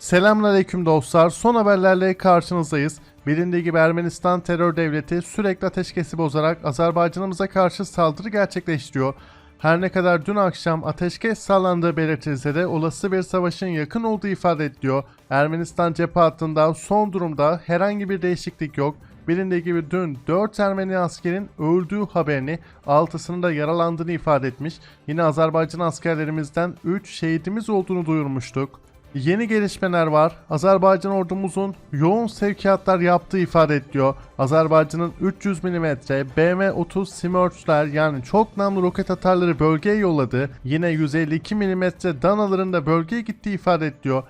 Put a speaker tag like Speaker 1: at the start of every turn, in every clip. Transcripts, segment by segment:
Speaker 1: Selamünaleyküm dostlar. Son haberlerle karşınızdayız. Bilindiği gibi Ermenistan terör devleti sürekli ateşkesi bozarak Azerbaycan'ımıza karşı saldırı gerçekleştiriyor. Her ne kadar dün akşam ateşkes sağlandığı belirtilse de olası bir savaşın yakın olduğu ifade ediliyor. Ermenistan cephe hattında son durumda herhangi bir değişiklik yok. Bilindiği gibi dün 4 Ermeni askerin öldüğü haberini 6'sının da yaralandığını ifade etmiş. Yine Azerbaycan askerlerimizden 3 şehidimiz olduğunu duyurmuştuk. Yeni gelişmeler var. Azerbaycan ordumuzun yoğun sevkiyatlar yaptığı ifade ediliyor. Azerbaycan'ın 300 mm BM-30 Simurg'ler yani çok namlu roket atarları bölgeye yolladı. Yine 152 mm Danaların da bölgeye gittiği ifade ediliyor.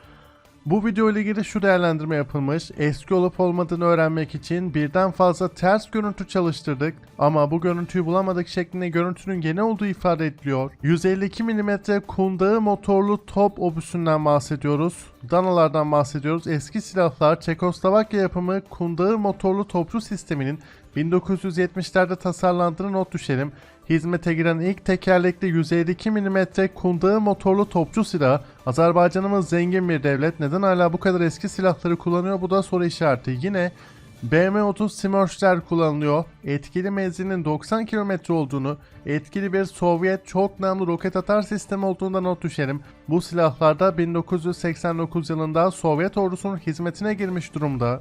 Speaker 1: Bu video ile ilgili şu değerlendirme yapılmış. Eski olup olmadığını öğrenmek için birden fazla ters görüntü çalıştırdık ama bu görüntüyü bulamadık şeklinde görüntünün yeni olduğu ifade ediliyor. 152 mm kundağı motorlu top obüsünden bahsediyoruz. Danalardan bahsediyoruz. Eski silahlar Çekoslovakya yapımı kundağı motorlu topçu sisteminin 1970'lerde tasarlandığını not düşelim. Hizmete giren ilk tekerlekli 152 mm kundağı motorlu topçu silahı Azerbaycan'ımız zengin bir devlet. Neden hala bu kadar eski silahları kullanıyor? Bu da soru işareti. Yine BM-30 Simurg'ler kullanılıyor. Etkili menzilinin 90 km olduğunu, etkili bir Sovyet çok namlu roket atar sistemi olduğundan not düşelim. Bu silahlar da 1989 yılında Sovyet ordusunun hizmetine girmiş durumda.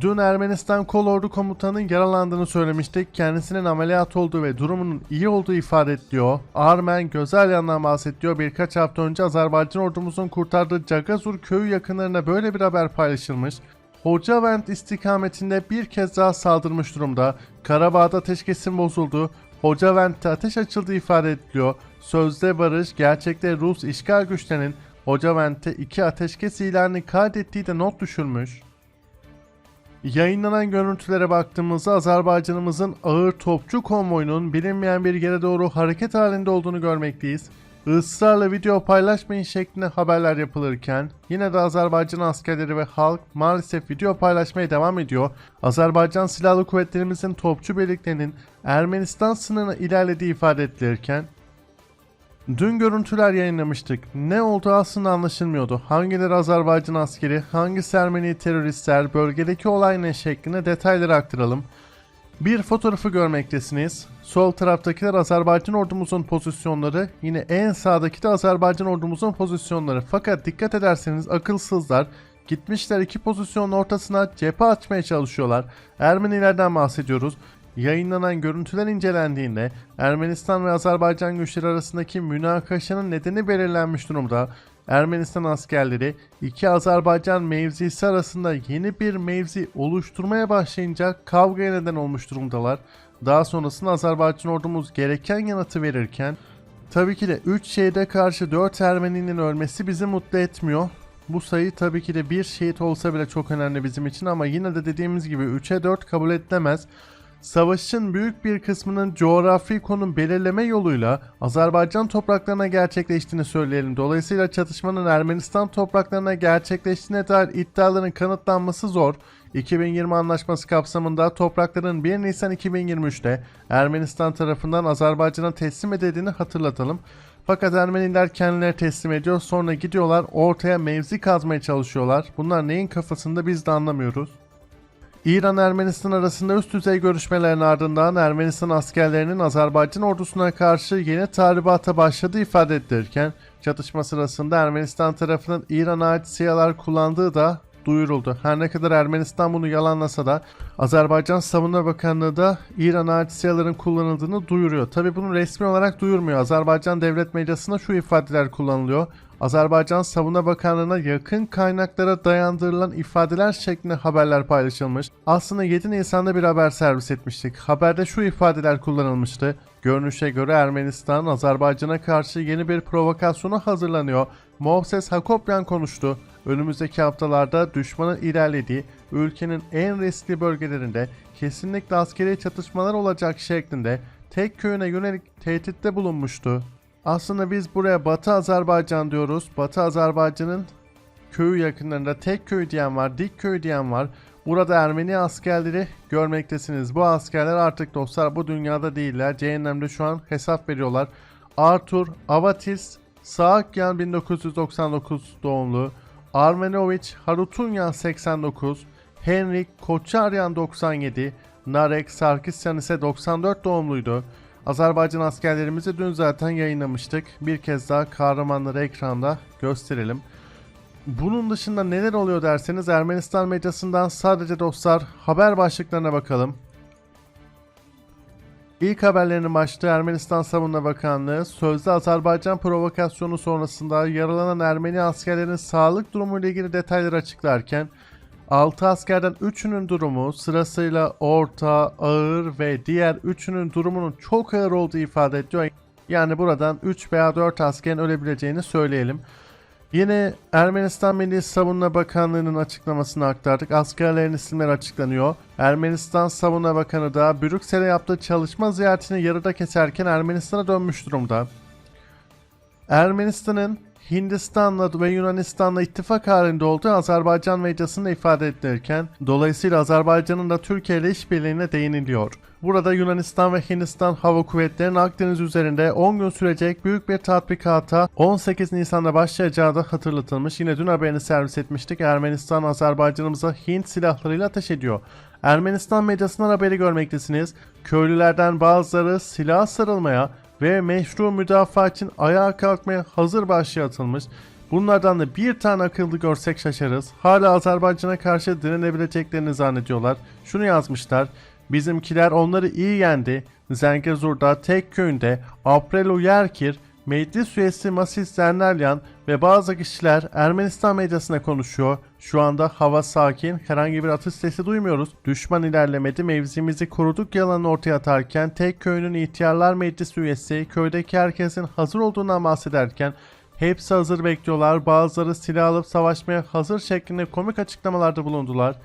Speaker 1: Dün Ermenistan Kol Ordu Komutanı'nın yaralandığını söylemiştik. Kendisinin ameliyat olduğu ve durumunun iyi olduğu ifade ediliyor. Armen Gözelyan'dan bahsediyor. Birkaç hafta önce Azerbaycan ordumuzun kurtardığı Cagazur köyü yakınlarına böyle bir haber paylaşılmış. Hocavent istikametinde bir kez daha saldırmış durumda. Karabağ'da ateşkesin bozuldu. Hocavent'te ateş açıldığı ifade ediliyor. Sözde barış, gerçekte Rus işgal güçlerinin Hocavent'te iki ateşkes ilanını kaydettiği de not düşülmüş. Yayınlanan görüntülere baktığımızda Azerbaycan'ımızın ağır topçu konvoyunun bilinmeyen bir yere doğru hareket halinde olduğunu görmekteyiz. Israrla video paylaşmayın şeklinde haberler yapılırken yine de Azerbaycan askerleri ve halk maalesef video paylaşmaya devam ediyor. Azerbaycan Silahlı Kuvvetlerimizin topçu birliklerinin Ermenistan sınırına ilerlediği ifade edilirken Dün görüntüler yayınlamıştık. Ne olduğu aslında anlaşılmıyordu. Hangileri Azerbaycan askeri, hangi Ermeni teröristler, bölgedeki olay ne şeklinde detayları aktaralım. Bir fotoğrafı görmektesiniz. Sol taraftakiler Azerbaycan ordumuzun pozisyonları, yine en sağdaki de Azerbaycan ordumuzun pozisyonları. Fakat dikkat ederseniz akılsızlar gitmişler iki pozisyonun ortasına cephe açmaya çalışıyorlar. Ermenilerden bahsediyoruz. Yayınlanan görüntüler incelendiğinde Ermenistan ve Azerbaycan güçleri arasındaki münakaşanın nedeni belirlenmiş durumda. Ermenistan askerleri iki Azerbaycan mevzisi arasında yeni bir mevzi oluşturmaya başlayınca kavgaya neden olmuş durumdalar. Daha sonrasında Azerbaycan ordumuz gereken yanıtı verirken tabii ki de 3 şehide karşı 4 Ermeninin ölmesi bizi mutlu etmiyor. Bu sayı tabii ki de bir şehit olsa bile çok önemli bizim için ama yine de dediğimiz gibi 3'e 4 kabul edilemez. Savaşın büyük bir kısmının coğrafi konum belirleme yoluyla Azerbaycan topraklarına gerçekleştiğini söyleyelim. Dolayısıyla çatışmanın Ermenistan topraklarına gerçekleştiğine dair iddiaların kanıtlanması zor. 2020 anlaşması kapsamında toprakların 1 Nisan 2023'te Ermenistan tarafından Azerbaycan'a teslim edildiğini hatırlatalım. Fakat Ermeniler kendileri teslim ediyor sonra gidiyorlar ortaya mevzi kazmaya çalışıyorlar. Bunlar neyin kafasında biz de anlamıyoruz. İran-Ermenistan arasında üst düzey görüşmelerin ardından Ermenistan askerlerinin Azerbaycan ordusuna karşı yeni tahribata başladığı ifade edilirken çatışma sırasında Ermenistan tarafının İran'a ait SİHA'lar kullandığı da duyuruldu. Her ne kadar Ermenistan bunu yalanlasa da Azerbaycan Savunma Bakanlığı da İran'a ait SİHA'ların kullanıldığını duyuruyor. Tabi bunu resmi olarak duyurmuyor. Azerbaycan devlet medyasında şu ifadeler kullanılıyor. Azerbaycan Savunma Bakanlığı'na yakın kaynaklara dayandırılan ifadeler şeklinde haberler paylaşılmış. Aslında 7 Nisan'da bir haber servis etmiştik. Haberde şu ifadeler kullanılmıştı. Görünüşe göre Ermenistan Azerbaycan'a karşı yeni bir provokasyona hazırlanıyor. Movses Hakopyan konuştu. Önümüzdeki haftalarda düşmanın ilerlediği ülkenin en riskli bölgelerinde kesinlikle askeri çatışmalar olacak şeklinde tek köyüne yönelik tehditte bulunmuştu. Aslında biz buraya Batı Azerbaycan diyoruz. Batı Azerbaycan'ın köyü yakınlarında tek köy diyen var, dik köy diyen var. Burada Ermeni askerleri görmektesiniz. Bu askerler artık dostlar bu dünyada değiller. Cehennemde şu an hesap veriyorlar. Arthur Avatis Saakyan 1999 doğumlu. Armenovic Harutunyan 89, Henrik Koçaryan 97, Narek Sarkisyan ise 94 doğumluydu. Azerbaycan askerlerimizi dün zaten yayınlamıştık. Bir kez daha kahramanları ekranda gösterelim. Bunun dışında neler oluyor derseniz Ermenistan medyasından sadece dostlar haber başlıklarına bakalım. İlk haberlerinin başlığı Ermenistan Savunma Bakanlığı sözde Azerbaycan provokasyonu sonrasında yaralanan Ermeni askerlerin sağlık durumu ile ilgili detayları açıklarken 6 askerden 3'ünün durumu sırasıyla orta, ağır ve diğer 3'ünün durumunun çok ağır olduğu ifade ediyor. Yani buradan 3 veya 4 askerin ölebileceğini söyleyelim. Yine Ermenistan Milli Savunma Bakanlığı'nın açıklamasını aktardık. Askerlerin isimleri açıklanıyor. Ermenistan Savunma Bakanı da Brüksel'e yaptığı çalışma ziyaretini yarıda keserken Ermenistan'a dönmüş durumda. Ermenistan'ın Hindistan'la ve Yunanistan'la ittifak halinde olduğu Azerbaycan medyasında ifade edilirken dolayısıyla Azerbaycan'ın da Türkiye ile işbirliğine değiniliyor. Burada Yunanistan ve Hindistan hava kuvvetlerinin Akdeniz üzerinde 10 gün sürecek büyük bir tatbikata 18 Nisan'da başlayacağı da hatırlatılmış. Yine dün haberini servis etmiştik. Ermenistan Azerbaycan'ımıza Hint silahlarıyla ateş ediyor. Ermenistan medyasından haberi görmektesiniz. Köylülerden bazıları silah sarılmaya ve meşru müdafaa için ayağa kalkmaya hazır başlığı. Bunlardan da bir tane akıllı görsek şaşarız. Hala Azerbaycan'a karşı direnebileceklerini zannediyorlar. Şunu yazmışlar. Bizimkiler onları iyi yendi. Zengezur'da tek köyünde Aprelu Yerkir, meclis üyesi Masis Zernelyan ve bazı kişiler Ermenistan medyasına konuşuyor. Şu anda hava sakin, herhangi bir atış sesi duymuyoruz. Düşman ilerlemedi, mevzimizi koruduk yalanını ortaya atarken tek köyünün ihtiyarlar meclis üyesi köydeki herkesin hazır olduğundan bahsederken hepsi hazır bekliyorlar. Bazıları silah alıp savaşmaya hazır şeklinde komik açıklamalarda bulundular.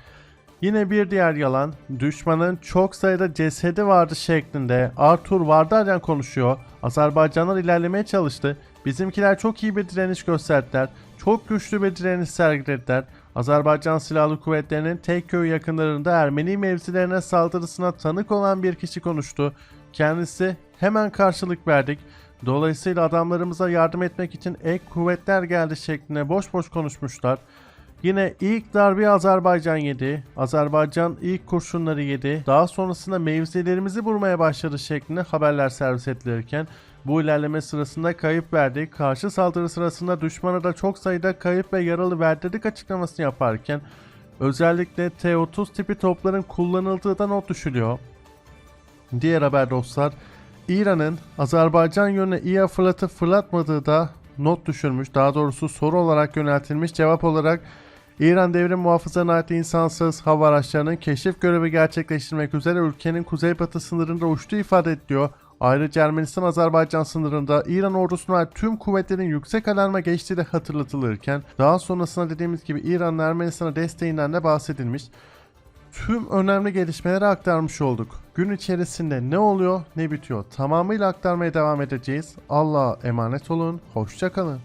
Speaker 1: Yine bir diğer yalan, düşmanın çok sayıda cesedi vardı şeklinde Arthur Vardaryan konuşuyor. Azerbaycanlar ilerlemeye çalıştı. Bizimkiler çok iyi bir direniş gösterdiler. Çok güçlü bir direniş sergilediler. Azerbaycan Silahlı Kuvvetleri'nin Tekköy yakınlarında Ermeni mevzilerine saldırısına tanık olan bir kişi konuştu. Kendisi hemen karşılık verdik. Dolayısıyla adamlarımıza yardım etmek için ek kuvvetler geldi şeklinde boş boş konuşmuşlar. Yine ilk darbeyi Azerbaycan yedi. Azerbaycan ilk kurşunları yedi. Daha sonrasında mevzilerimizi vurmaya başladı şeklinde haberler servis edilirken bu ilerleme sırasında kayıp verdik. Karşı saldırı sırasında düşmana da çok sayıda kayıp ve yaralı verdirdik açıklamasını yaparken özellikle T-30 tipi topların kullanıldığı da not düşülüyor. Diğer haber dostlar İran'ın Azerbaycan yönüne İHA fırlatıp fırlatmadığı da not düşürmüş. Daha doğrusu soru olarak yöneltilmiş. Cevap olarak İran devrim muhafızlarına ait insansız hava araçlarının keşif görevi gerçekleştirmek üzere ülkenin kuzeybatı sınırında uçtuğu ifade ediliyor. Ayrıca Ermenistan-Azerbaycan sınırında İran ordusuna tüm kuvvetlerin yüksek alarma geçtiği de hatırlatılırken daha sonrasında dediğimiz gibi İran'ın Ermenistan'a desteğinden de bahsedilmiş. Tüm önemli gelişmeleri aktarmış olduk. Gün içerisinde ne oluyor ne bitiyor tamamıyla aktarmaya devam edeceğiz. Allah'a emanet olun, hoşçakalın.